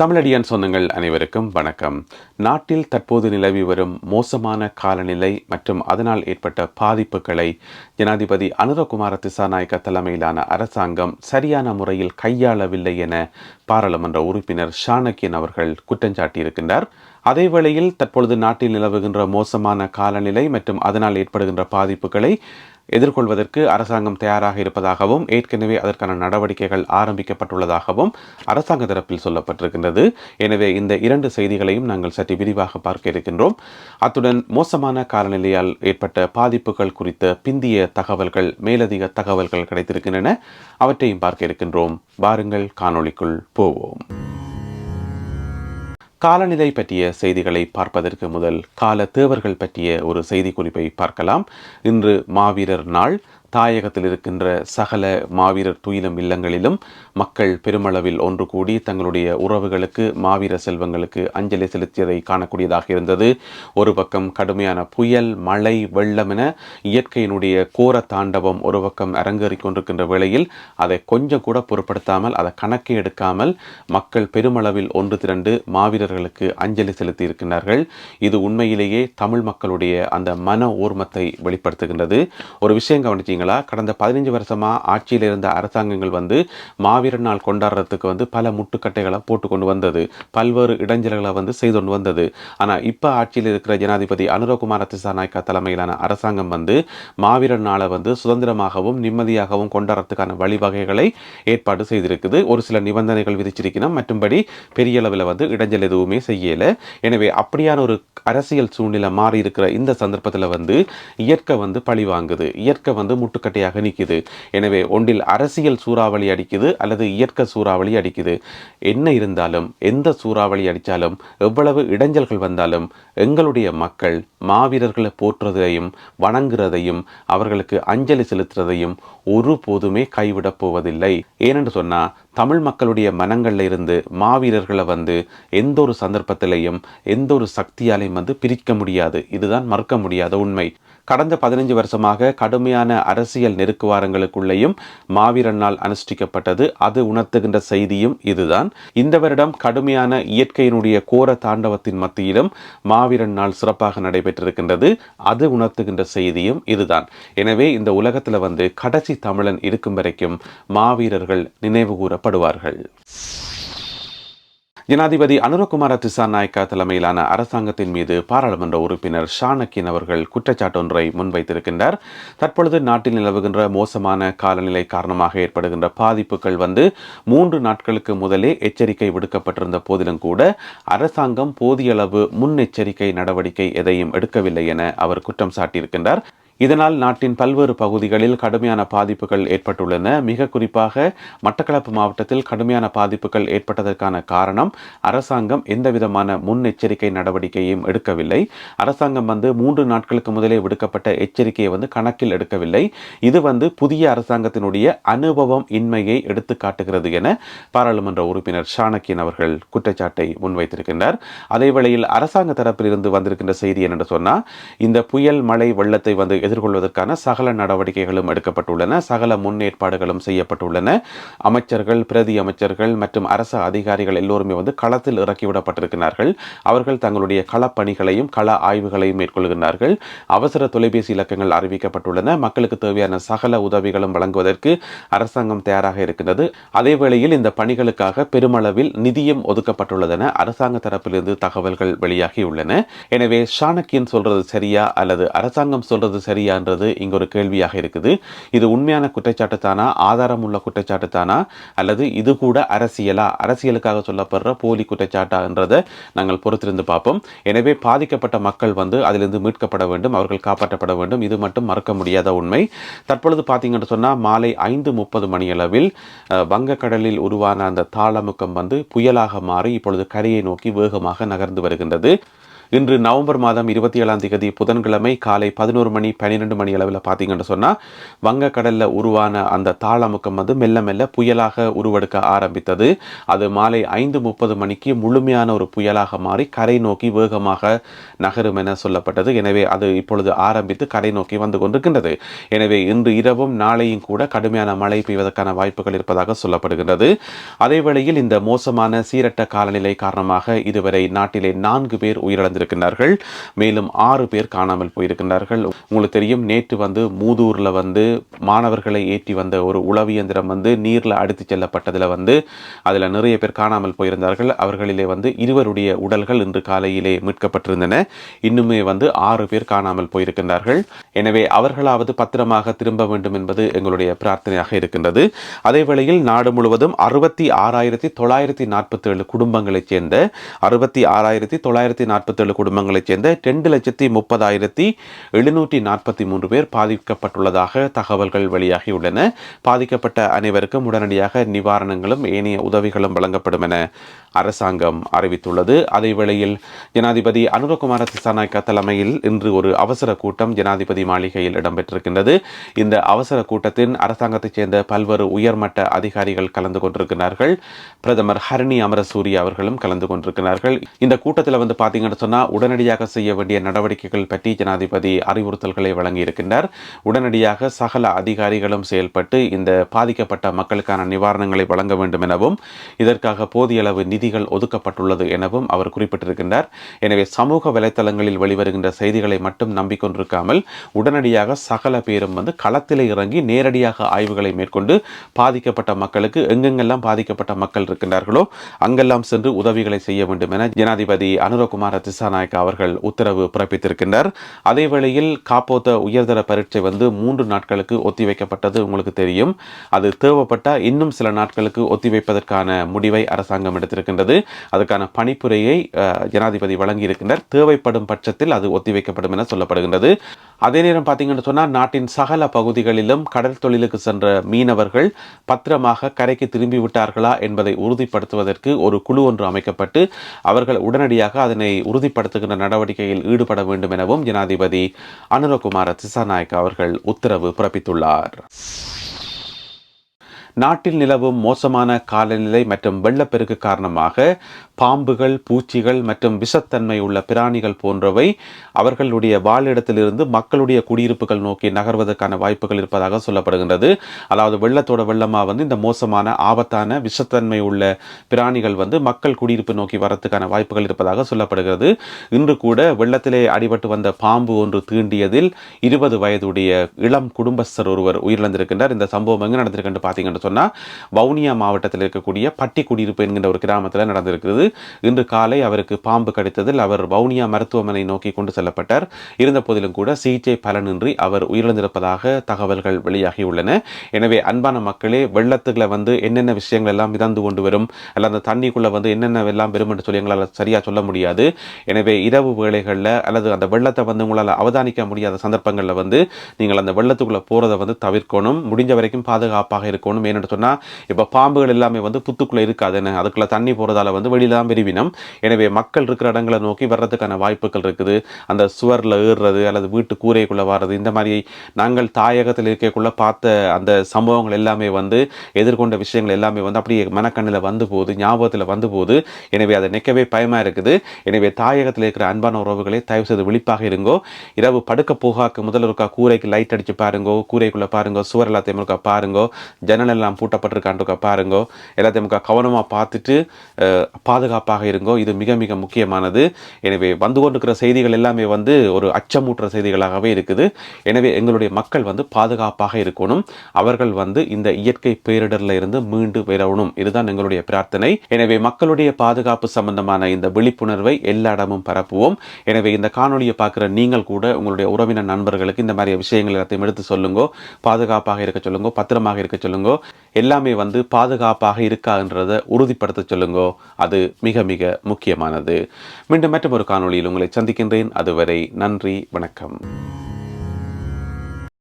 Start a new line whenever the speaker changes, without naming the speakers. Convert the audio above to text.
தமிழடியான் சொந்தங்கள் அனைவருக்கும் வணக்கம். நாட்டில் தற்போது நிலவி வரும் மோசமான காலநிலை மற்றும் அதனால் ஏற்பட்ட பாதிப்புகளை ஜனாதிபதி அனுரகுமார திசாநாயக்க தலைமையிலான அரசாங்கம் சரியான முறையில் கையாளவில்லை என பாராளுமன்ற உறுப்பினர் ஷானக்கியன் அவர்கள் குற்றஞ்சாட்டியிருக்கின்றார் அதேவேளையில் தற்பொழுது நாட்டில் நிலவுகின்ற மோசமான காலநிலை மற்றும் அதனால் ஏற்படுகின்ற பாதிப்புகளை எதிர்கொள்வதற்கு அரசாங்கம் தயாராக இருப்பதாகவும் ஏற்கனவே அதற்கான நடவடிக்கைகள் ஆரம்பிக்கப்பட்டுள்ளதாகவும் அரசாங்க தரப்பில் சொல்லப்பட்டிருக்கின்றது. எனவே இந்த இரண்டு செய்திகளையும் நாங்கள் சற்று விரிவாக பார்க்க இருக்கின்றோம். அத்துடன் மோசமான காலநிலையால் ஏற்பட்ட பாதிப்புகள் குறித்த பிந்திய தகவல்கள் மேலதிக தகவல்கள் கிடைத்திருக்கின்றன. அவற்றையும் பார்க்க இருக்கின்றோம். வாருங்கள் காணொளிக்குள் போவோம். காலநிலை பற்றிய செய்திகளை பார்ப்பதற்கு முதல் கால தேவர்கள் பற்றிய ஒரு செய்தி குறிப்பை பார்க்கலாம். இன்று மாவீரர் நாள். தாயகத்தில் இருக்கின்ற சகல மாவீரர் துயிலும் இல்லங்களிலும் மக்கள் பெருமளவில் ஒன்று கூடி தங்களுடைய உறவுகளுக்கு மாவீர செல்வங்களுக்கு அஞ்சலி செலுத்தியதை காணக்கூடியதாக இருந்தது. ஒரு பக்கம் கடுமையான புயல் மழை வெள்ளம் என இயற்கையினுடைய கோர தாண்டவம் ஒரு பக்கம் அரங்கேறிக் கொண்டிருக்கின்ற வேளையில் அதை கொஞ்சம் கூட பொருட்படுத்தாமல் அதை கணக்கே எடுக்காமல் மக்கள் பெருமளவில் ஒன்று திரண்டு மாவீரர்களுக்கு அஞ்சலி செலுத்தி இருக்கின்றார்கள் இது உண்மையிலேயே தமிழ் மக்களுடைய அந்த மன ஓர்மத்தை வெளிப்படுத்துகின்றது. ஒரு விஷயம் கவனிச்சீங்க பார்த்தீங்களா கடந்த பதினஞ்சு வருஷமா ஆட்சியில் இருந்த அரசாங்கங்கள் வந்து மாவீரர் நாள் கொண்டாடுறதுக்கு வந்து பல முட்டுக்கட்டைகளை போட்டு கொண்டு வந்தது. பல்வேறு இடைஞ்சல்களை வந்து செய்து கொண்டு வந்தது. ஆனால் இப்போ ஆட்சியில் இருக்கிற ஜனாதிபதி அனுரகுமார திசாநாயக்கா தலைமையிலான அரசாங்கம் வந்து மாவீரர் நாளை வந்து சுதந்திரமாகவும் நிம்மதியாகவும் கொண்டாடுறதுக்கான வழிவகைகளை ஏற்பாடு செய்திருக்குது. ஒரு சில நிபந்தனைகள் விதிச்சிருக்கணும். மற்றும்படி பெரிய அளவில் வந்து இடைஞ்சல் எதுவுமே செய்யலை. எனவே அப்படியான ஒரு அரசியல் சூழ்நிலை மாறி இருக்கிற இந்த சந்தர்ப்பத்தில் வந்து இயற்கை வந்து பழி வாங்குது. இயற்கை வந்து முட்டுக்கட்டையாக நிற்கிது. எனவே ஒன்றில் அரசியல் சூறாவளி அடிக்குது அல்லது இயற்கை சூறாவளி அடிக்குது. என்ன இருந்தாலும் எந்த சூறாவளி அடித்தாலும் எவ்வளவு இடைஞ்சல்கள் வந்தாலும் எங்களுடைய மக்கள் மாவீரர்களை போற்றுறதையும் வணங்குறதையும் அவர்களுக்கு அஞ்சலி செலுத்துறதையும் ஒருபோதுமே கைவிடப் போவதில்லை. ஏனென்று சொன்னால் தமிழ் மக்களுடைய மனங்களில் இருந்து மாவீரர்களை வந்து எந்த ஒரு சந்தர்ப்பத்திலையும் எந்த ஒரு சக்தியாலையும் வந்து பிரிக்க முடியாது. இதுதான் மறுக்க முடியாத உண்மை. கடந்த பதினஞ்சு வருஷமாக கடுமையான அரசியல் நெருக்குவாரங்களுக்குள்ளேயும் மாவீரன் நாள் அனுஷ்டிக்கப்பட்டது. அது உணர்த்துகின்ற செய்தியும் இதுதான். இந்த வருடம் கடுமையான இயற்கையினுடைய கோர தாண்டவத்தின் மத்தியிலும் மாவீரன் நாள் சிறப்பாக நடைபெற்றிருக்கின்றது. அது உணர்த்துகின்ற செய்தியும் இதுதான். எனவே இந்த உலகத்தில் வந்து கடைசி தமிழன் இருக்கும் வரைக்கும் மாவீரர்கள் நினைவு கூறப்படுவார்கள் ஜனாதிபதி அனுரகுமார திசாநாயக்கா தலைமையிலான அரசாங்கத்தின் மீது பாராளுமன்ற உறுப்பினர் ஷானக்கின் அவர்கள் குற்றச்சாட்டொன்றை முன்வைத்திருக்கின்றார். தற்பொழுது நாட்டில் நிலவுகின்ற மோசமான காலநிலை காரணமாக ஏற்படுகின்ற பாதிப்புகள் வந்து மூன்று நாட்களுக்கு முதலே எச்சரிக்கை விடுக்கப்பட்டிருந்த போதிலும் கூட அரசாங்கம் போதிய அளவு முன்னெச்சரிக்கை நடவடிக்கை எதையும் எடுக்கவில்லை என அவர் குற்றம் சாட்டியிருக்கின்றார். இதனால் நாட்டின் பல்வேறு பகுதிகளில் கடுமையான பாதிப்புகள் ஏற்பட்டுள்ளன. மிக குறிப்பாக மட்டக்களப்பு மாவட்டத்தில் கடுமையான பாதிப்புகள் ஏற்பட்டதற்கான காரணம் அரசாங்கம் எந்தவிதமான முன்னெச்சரிக்கை நடவடிக்கையும் எடுக்கவில்லை. அரசாங்கம் வந்து மூன்று நாட்களுக்கு முதலே விடுக்கப்பட்ட எச்சரிக்கையை வந்து கணக்கில் எடுக்கவில்லை. இது வந்து புதிய அரசாங்கத்தினுடைய அனுபவம் இன்மையை எடுத்து காட்டுகிறது என பாராளுமன்ற உறுப்பினர் ஷானக்கியன் அவர்கள் குற்றச்சாட்டை முன்வைத்திருக்கின்றார். அதே வேளையில் அரசாங்க தரப்பிலிருந்து வந்திருக்கின்ற செய்தி என்னென்று சொன்னால் இந்த புயல் மழை வெள்ளத்தை வந்து எதிர்கொள்வதற்கான சகல நடவடிக்கைகளும் எடுக்கப்பட்டுள்ளன. சகல முன்னேற்பாடுகளும் செய்யப்பட்டுள்ளன. அமைச்சர்கள் பிரதி அமைச்சர்கள் மற்றும் அரசு அதிகாரிகள் எல்லோருமே வந்து களத்தில் இறக்கிவிடப்பட்டிருக்கிறார்கள் அவர்கள் தங்களுடைய களப்பணிகளையும் கள ஆய்வுகளையும் மேற்கொள்கிறார்கள் அவசர தொலைபேசி இலக்கங்கள் அறிவிக்கப்பட்டுள்ளன. மக்களுக்கு தேவையான சகல உதவிகளும் வழங்குவதற்கு அரசாங்கம் தயாராக இருக்கின்றது. அதே வேளையில் இந்த பணிகளுக்காக பெருமளவில் நிதியும் ஒதுக்கப்பட்டுள்ளதென அரசாங்க தரப்பிலிருந்து தகவல்கள் வெளியாகியுள்ளன. எனவே ஷானக்கியன் சொல்றது சரியா அல்லது அரசாங்கம் சொல்றது சரியான்றது இங்க ஒரு கேள்வியாக இருக்குது. இது உண்மையான குற்றச்சாட்டு தானா ஆதாரம் உள்ள குற்றச்சாட்டு தானா அல்லது இது கூட அரசியலா? அரசியலுக்காக சொல்லப்படுற போலி குற்றச்சாட்டான்றதை நாங்கள் பொறுத்திருந்து பார்ப்போம். எனவே பாதிக்கப்பட்ட மக்கள் வந்து அதிலிருந்து மீட்கப்பட வேண்டும் அவர்கள் காப்பாற்றப்பட வேண்டும். இது மட்டும் மறக்க முடியாத உண்மை. தற்பொழுது பார்த்தீங்கன்னு சொன்னால் மாலை ஐந்து முப்பது மணியளவில் வங்கக்கடலில் உருவான அந்த தாளமுக்கம் வந்து புயலாக மாறி இப்பொழுது கரையை நோக்கி வேகமாக நகர்ந்து வருகின்றது. இன்று நவம்பர் மாதம் இருபத்தி ஏழாம் தேதி புதன்கிழமை காலை பதினோரு மணி பன்னிரெண்டு மணி அளவில் பார்த்தீங்கன்னு சொன்னால் வங்கக்கடலில் உருவான அந்த தாளமுக்கம் வந்து மெல்ல மெல்ல புயலாக உருவெடுக்க ஆரம்பித்தது. அது மாலை ஐந்து முப்பது மணிக்கு முழுமையான ஒரு புயலாக மாறி கரை நோக்கி வேகமாக நகரும் என சொல்லப்பட்டது. எனவே அது இப்பொழுது ஆரம்பித்து கரை நோக்கி வந்து கொண்டிருக்கின்றது. எனவே இன்று இரவும் நாளையும் கூட கடுமையான மழை பெய்வதற்கான வாய்ப்புகள் இருப்பதாக சொல்லப்படுகின்றது. அதே வேளையில் இந்த மோசமான சீரட்ட காலநிலை காரணமாக இதுவரை நாட்டிலே நான்கு பேர் உயிரிழந்திருக்கின்றார்கள் மேலும் ஆறு பேர் காணாமல் போயிருக்கின்றார்கள். உங்களுக்கு தெரியும் நேற்று வந்து மூதூரில் வந்து மாணவர்களை ஏற்றி வந்த ஒரு உளவியந்திரம் வந்து நீரில் அடித்து செல்லப்பட்டதில் வந்து அதில் நிறைய பேர் காணாமல் போயிருந்தார்கள். அவர்களிலே வந்து இருவருடைய உடல்கள் இன்று காலையிலே மீட்கப்பட்டிருந்தன. இன்னுமே வந்து ஆறு பேர் காணாமல் போயிருக்கின்றார்கள். எனவே அவர்களாவது பத்திரமாக திரும்ப வேண்டும் என்பது எங்களுடைய பிரார்த்தனையாக இருக்கின்றது. அதே வேளையில் நாடு முழுவதும் அறுபத்தி ஆறாயிரத்தி தொள்ளாயிரத்தி நாற்பத்தி ஏழு குடும்பங்களைச் சேர்ந்த அறுபத்தி ஆறாயிரத்தி தொள்ளாயிரத்தி நாற்பத்தி ஏழு குடும்பங்களைச் சேர்ந்த ரெண்டு லட்சத்தி முப்பதாயிரத்தி எழுநூற்றி நாற்பத்தி மூன்று பேர் பாதிக்கப்பட்டுள்ளதாக தகவல்கள் வெளியாகியுள்ளன. பாதிக்கப்பட்ட அனைவருக்கும் உடனடியாக நிவாரணங்களும் ஏனைய உதவிகளும் வழங்கப்படும் என அரசாங்கம் அறிவித்துள்ளது. அதே வேளையில் ஜனாதிபதி அனுரகுமார திசாநாயக்க தலைமையில் இன்று ஒரு அவசர கூட்டம் ஜனாதிபதி மாளிகையில் இடம்பெற்றிருக்கின்றது. இந்த அவசர கூட்டத்தின் அரசாங்கத்தைச் சேர்ந்த பல்வேறு உயர்மட்ட அதிகாரிகள் கலந்து கொண்டிருக்கிறார்கள். பிரதமர் ஹரணி அமரசூரி அவர்களும் கலந்து கொண்டிருக்கிறார்கள். இந்த கூட்டத்தில் வந்து பார்த்தீங்கன்னு சொன்னால் உடனடியாக செய்ய வேண்டிய நடவடிக்கைகள் பற்றி ஜனாதிபதி அறிவுறுத்தல்களை வழங்கியிருக்கின்றார். உடனடியாக சகல அதிகாரிகளும் செயல்பட்டு இந்த பாதிக்கப்பட்ட மக்களுக்கான நிவாரணங்களை வழங்க வேண்டும் எனவும் இதற்காக போதிய அளவு நிதிகள் ஒதுக்கப்பட்டுள்ளது எனவும் அவர் குறிப்பிட்டிருக்கின்றார். எனவே சமூக வலைத்தளங்களில் வெளிவருகின்ற செய்திகளை மட்டும் நம்பிக்கொண்டிருக்காமல் உடனடியாக சகல பேரும் வந்து களத்தில் இறங்கி நேரடியாக ஆய்வுகளை மேற்கொண்டு பாதிக்கப்பட்ட மக்களுக்கு எங்கெங்கெல்லாம் பாதிக்கப்பட்ட மக்கள் இருக்கின்றார்களோ அங்கெல்லாம் சென்று உதவிகளை செய்ய வேண்டும் என ஜனாதிபதி அனுரகுமார திசாநாயக்க அவர்கள் உத்தரவு பிறப்பித்திருக்கின்றார் அதே வேளையில் காப்போத்த உயர்தர பரீட்சை வந்து மூன்று நாட்களுக்கு ஒத்திவைக்கப்பட்டது உங்களுக்கு தெரியும். அது தேவைப்பட்டால் இன்னும் சில நாட்களுக்கு ஒத்திவைப்பதற்கான முடிவை அரசாங்கம் எடுத்திருக்கின்றது. அதுக்கான பணிப்புரையை ஜனாதிபதி வழங்கியிருக்கின்றார். தேவைப்படும் பட்சத்தில் அது ஒத்திவைக்கப்படும் என சொல்லப்படுகின்றது. அதே நேரம் பார்த்தீங்கன்னு சொன்னால் நாட்டின் சகல பகுதிகளிலும் கடல் தொழிலுக்கு சென்ற மீனவர்கள் பத்திரமாக கரைக்கு திரும்பிவிட்டார்களா என்பதை உறுதிப்படுத்துவதற்கு ஒரு குழு ஒன்று அமைக்கப்பட்டு அவர்கள் உடனடியாக அதனை உறுதிப்படுத்துகின்ற நடவடிக்கையில் ஈடுபட வேண்டும் எனவும் ஜனாதிபதி அனுரகுமார திசாநாயக்க அவர்கள் உத்தரவு பிறப்பித்துள்ளார். நாட்டில் நிலவும் மோசமான காலநிலை மற்றும் வெள்ளப்பெருக்கு காரணமாக பாம்புகள் பூச்சிகள் மற்றும் விஷத்தன்மை உள்ள பிராணிகள் போன்றவை அவர்களுடைய வாழிடத்திலிருந்து மக்களுடைய குடியிருப்புகள் நோக்கி நகர்வதற்கான வாய்ப்புகள் இருப்பதாக சொல்லப்படுகின்றது. அதாவது வெள்ளத்தோட வெள்ளமாக வந்து இந்த மோசமான ஆபத்தான விஷத்தன்மை உள்ள பிராணிகள் வந்து மக்கள் குடியிருப்பு நோக்கி வரத்துக்கான வாய்ப்புகள் இருப்பதாக சொல்லப்படுகிறது. இன்று கூட வெள்ளத்திலே அடிபட்டு வந்த பாம்பு ஒன்று தீண்டியதில் இருபது வயதுடைய இளம் குடும்பஸ்தர் ஒருவர் உயிரிழந்திருக்கின்றார். இந்த சம்பவம் எங்கே நடந்திருக்குன்னு பார்த்தீங்கன்னு சொன்னால் வவுனியா மாவட்டத்தில் இருக்கக்கூடிய பட்டி குடியிருப்பு என்கின்ற ஒரு கிராமத்தில் நடந்திருக்கிறது. இன்று காலை அவருக்கு பாம்பு கடித்ததில் அவர் வவுனியா மருத்துவமனை நோக்கி கொண்டு செல்லப்பட்டார். இருந்த போதிலும் கூட சிகிச்சை பலனின்றி அவர் உயிரிழந்திருப்பதாக தகவல்கள் வெளியாகியுள்ளன. எனவே அன்பான மக்களே வெள்ளத்துக்குள்ள வந்து என்னென்ன விஷயங்கள் எல்லாம் மிதந்து கொண்டு வரும் அல்ல அந்த தண்ணிக்குள்ளே வந்து என்னென்ன எல்லாம் வரும் என்று சொல்லி எங்களால் சரியாக சொல்ல முடியாது. எனவே இரவு வேளைகளில் அல்லது அந்த வெள்ளத்தை வந்து உங்களால் அவதானிக்க முடியாத சந்தர்ப்பங்களில் வந்து நீங்கள் அந்த வெள்ளத்துக்குள்ளே போறதை வந்து தவிர்க்கணும். முடிஞ்ச வரைக்கும் பாதுகாப்பாக இருக்கணும். ஏன்னு சொன்னால் இப்போ பாம்புகள் எல்லாமே வந்து புத்துக்குள்ளே இருக்காதுன்னு அதுக்குள்ளே தண்ணி போகிறதால வந்து வெளியில தான் எனவே மக்கள் இருக்கிற இடங்களை நோக்கி வர்றதுக்கான வாய்ப்புகள் இருக்குது. அந்த சுவரில் ஏறுறது அல்லது வீட்டு கூரைக்குள்ளே வர்றது இந்த மாதிரி நாங்கள் தாயகத்தில் இருக்கக்குள்ளே பார்த்த அந்த சம்பவங்கள் எல்லாமே வந்து எதிர்கொண்ட விஷயங்கள் எல்லாமே வந்து அப்படியே மனக்கண்ணில் வந்து போகுது ஞாபகத்தில் வந்து போகுது. எனவே அதை நிற்கவே பயமாக இருக்குது. எனவே தாயகத்தில் இருக்கிற அன்பான உறவுகளை தயவு செய்து விழிப்பாக இருங்கோ. இரவு படுக்க போகாக்கு முதல்ல இருக்கா கூரைக்கு லைட் அடித்து பாருங்கோ கூரைக்குள்ளே பாருங்கோ சுவர் எல்லாத்தையும் இருக்கா பாருங்கோ. ஜன்னல் என்னெல்லாம் பூட்டப்பட்டிருக்கான்னு பாருங்கோ. எல்லாத்தையும் கவனமாக பார்த்துட்டு பாதுகாப்பாக இருங்கோ. இது மிக மிக முக்கியமானது. எனவே வந்து கொண்டிருக்கிற செய்திகள் எல்லாமே வந்து ஒரு அச்சமூட்டுற செய்திகளாகவே இருக்குது. எனவே எங்களுடைய மக்கள் வந்து பாதுகாப்பாக இருக்கணும். அவர்கள் வந்து இந்த இயற்கை பேரிடரில் இருந்து மீண்டு வரணும். இதுதான் எங்களுடைய பிரார்த்தனை. எனவே மக்களுடைய பாதுகாப்பு சம்பந்தமான இந்த விழிப்புணர்வை எல்லா இடமும் பரப்புவோம். எனவே இந்த காணொளியை பார்க்குற நீங்கள் கூட உங்களுடைய உறவினர் நண்பர்களுக்கு இந்த மாதிரி விஷயங்கள் எல்லாத்தையும் எடுத்து சொல்லுங்க. பாதுகாப்பாக இருக்க சொல்லுங்க. பத்திரமாக இருக்க சொல்லுங்க. எல்லாமே வந்து பாதுகாப்பாக இருக்கான்றதை உறுதிப்படுத்த சொல்லுங்க. அது மிக மிக முக்கியமானது. மீண்டும் மற்றும் ஒரு காணொளியில் உங்களை சந்திக்கின்றேன். அதுவரை நன்றி வணக்கம்.